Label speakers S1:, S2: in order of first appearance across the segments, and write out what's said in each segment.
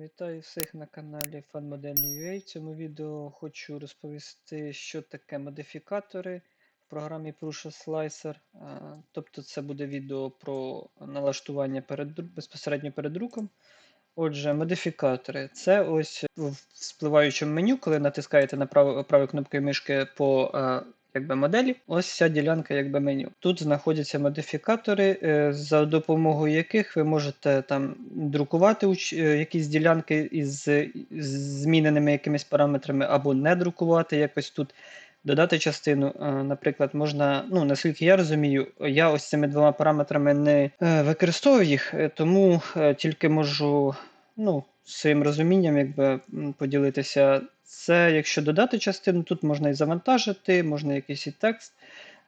S1: Вітаю всіх на каналі FunModel.ua. В цьому відео хочу розповісти, що таке модифікатори в програмі Prusa Slicer. Тобто це буде відео про налаштування перед, безпосередньо перед друком. Отже, модифікатори це ось в спливаючому меню, коли натискаєте на праву, правою кнопкою мишки по якби, моделі, ось ця ділянка якби, меню. Тут знаходяться модифікатори, е, за допомогою яких ви можете там друкувати е, якісь ділянки із зміненими якимись параметрами, або не друкувати якось тут. Додати частину, Е, наприклад, можна, ну наскільки я розумію, я ось цими двома параметрами не використовую їх, тому тільки можу ну, своїм розумінням якби, поділитися. Це якщо додати частину, тут можна і завантажити, можна якийсь і текст.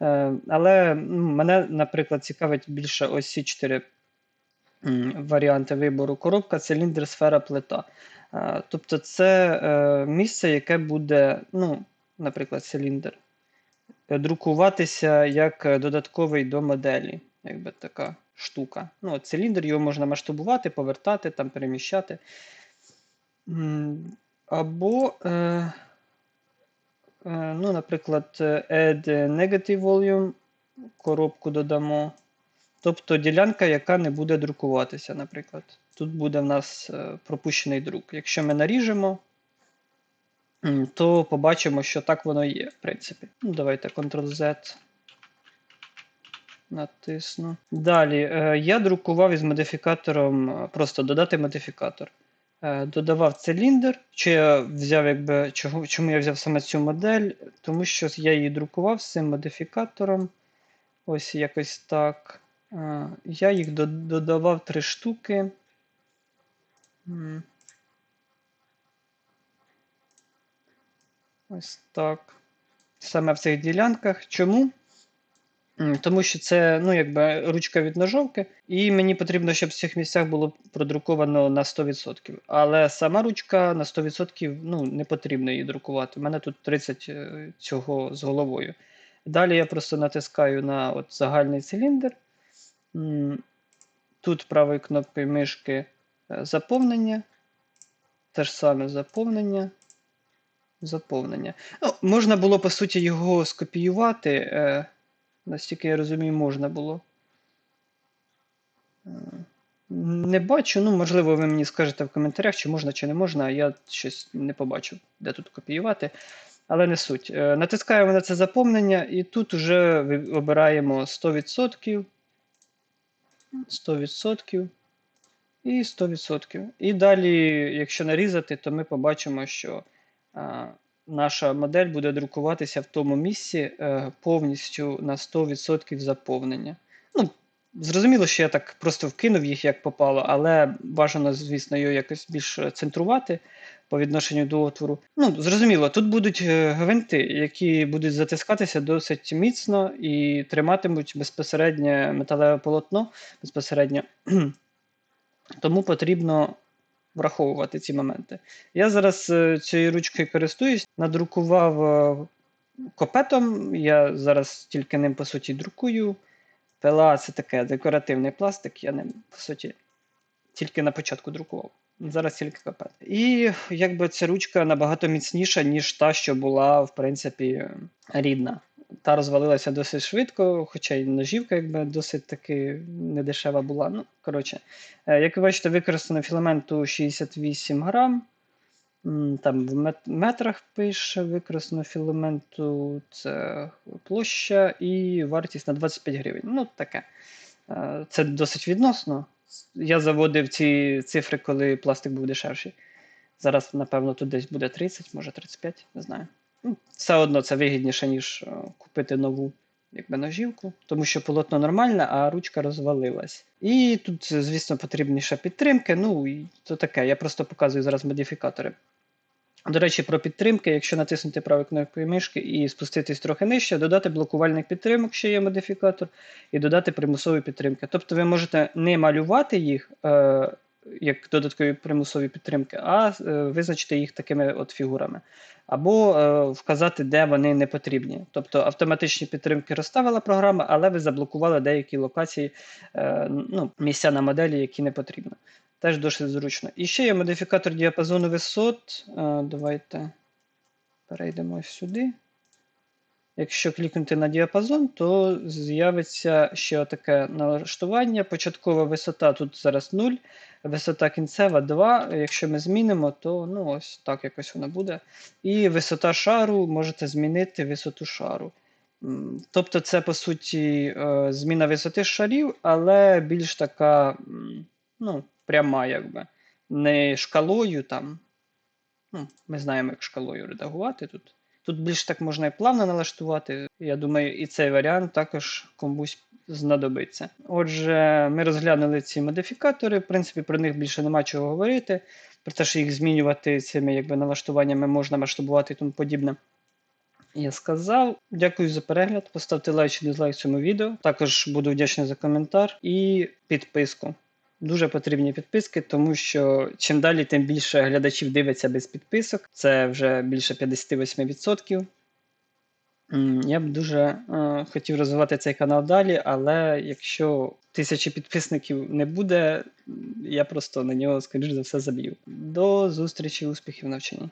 S1: Е, Але мене, наприклад, цікавить більше ось ці чотири варіанти вибору: коробка, циліндр, сфера, плита. Е, Тобто, це е, місце, яке буде, ну, наприклад, циліндр, друкуватися як додатковий до моделі, якби така штука. Ну, от циліндр його можна масштабувати, повертати, там, переміщати. Або, е, е, ну, наприклад, add negative volume, коробку додамо. Тобто ділянка, яка не буде друкуватися, наприклад. Тут буде в нас е, пропущений друк. Якщо ми наріжемо, то побачимо, що так воно є, в принципі. Ну, давайте Ctrl-Z. Натисну. Далі, е, я друкував із модифікатором, е, просто додати модифікатор. Е, Додавав циліндр. Чи я взяв, якби, чого, чому я взяв саме цю модель? Тому що я її друкував з цим модифікатором. Ось якось так. Я їх додавав три штуки. Ось так. Саме в цих ділянках. Чому? Тому що це ну, якби ручка від ножовки, і мені потрібно, щоб в цих місцях було продруковано на 100%. Але сама ручка на 100% ну, не потрібно її друкувати. У мене тут 30 е, цього з головою. Далі я просто натискаю на от загальний циліндр. Тут правою кнопкою мишки е, заповнення. Те ж саме заповнення. Заповнення. Ну, можна було, по суті, його скопіювати. Е, Настільки я розумію, можна було. Е, Не бачу, ну, можливо, ви мені скажете в коментарях, чи можна, чи не можна. Я щось не побачив, де тут копіювати. Але не суть. Е, Натискаємо на це заповнення, і тут вже обираємо 100%, 100% і 100%. І далі, якщо нарізати, то ми побачимо, що а, наша модель буде друкуватися в тому місці е, повністю на 100% заповнення. Ну, зрозуміло, що я так просто вкинув їх як попало, але бажано, звісно, його якось більш центрувати по відношенню до отвору. Ну, зрозуміло, тут будуть е, гвинти, які будуть затискатися досить міцно і триматимуть безпосередньо металеве полотно безпосередньо. Тому потрібно враховувати ці моменти. Я зараз е, цією ручкою користуюсь, надрукував е, копетом. Я зараз тільки ним по суті друкую. ПЛА це таке декоративний пластик, я ним, по суті, тільки на початку друкував. Зараз тільки копет. І якби ця ручка набагато міцніша, ніж та, що була, в принципі, рідна. Та розвалилася досить швидко, хоча й ножівка якби досить таки недешева була. Ну, коротше, Е, Як ви бачите, використано філаменту 68 грам. Там в метрах пише, використано філаменту це площа і вартість на 25 гривень. Ну, таке. Е, Це досить відносно. Я заводив ці цифри, коли пластик був дешевший. Зараз, напевно, тут десь буде 30, може 35, не знаю. Все одно це вигідніше, ніж е, купити нову якби ножівку, тому що полотно нормальне, а ручка розвалилась. І тут, звісно, потрібніша підтримка. Ну і то таке. Я просто показую зараз модифікатори. До речі, про підтримки, якщо натиснути правою кнопкою мишки і спуститись трохи нижче, додати блокувальник підтримок, що є модифікатор, і додати примусові підтримки. Тобто ви можете не малювати їх е, як додаткові примусові підтримки, а е, визначити їх такими от фігурами. Або е, вказати, де вони не потрібні. Тобто автоматичні підтримки розставила програма, але ви заблокували деякі локації, е, ну, місця на моделі, які не потрібно. Теж досить зручно. І ще є модифікатор діапазону висот. Е, Давайте перейдемо сюди. Якщо клікнути на діапазон, то з'явиться ще таке налаштування. Початкова висота тут зараз 0, висота кінцева 2. Якщо ми змінимо, то ну, ось так якось воно буде. І висота шару можете змінити висоту шару. Тобто, це по суті е, зміна висоти шарів, але більш така ну, пряма, якби. Не шкалою там. Ну, ми знаємо, як шкалою редагувати тут. Тут більш так можна і плавно налаштувати. Я думаю, і цей варіант також комусь знадобиться. Отже, ми розглянули ці модифікатори. В принципі, про них більше нема чого говорити. Про те, що їх змінювати цими якби, налаштуваннями можна масштабувати і тому подібне. Я сказав. Дякую за перегляд. Поставте лайк чи дизлайк цьому відео. Також буду вдячний за коментар і підписку. Дуже потрібні підписки, тому що чим далі, тим більше глядачів дивиться без підписок. Це вже більше 58%. М, Я б дуже е, хотів розвивати цей канал далі, але якщо тисячі підписників не буде, я просто на нього, скоріш за все, заб'ю. До зустрічі, успіхів в навчанні.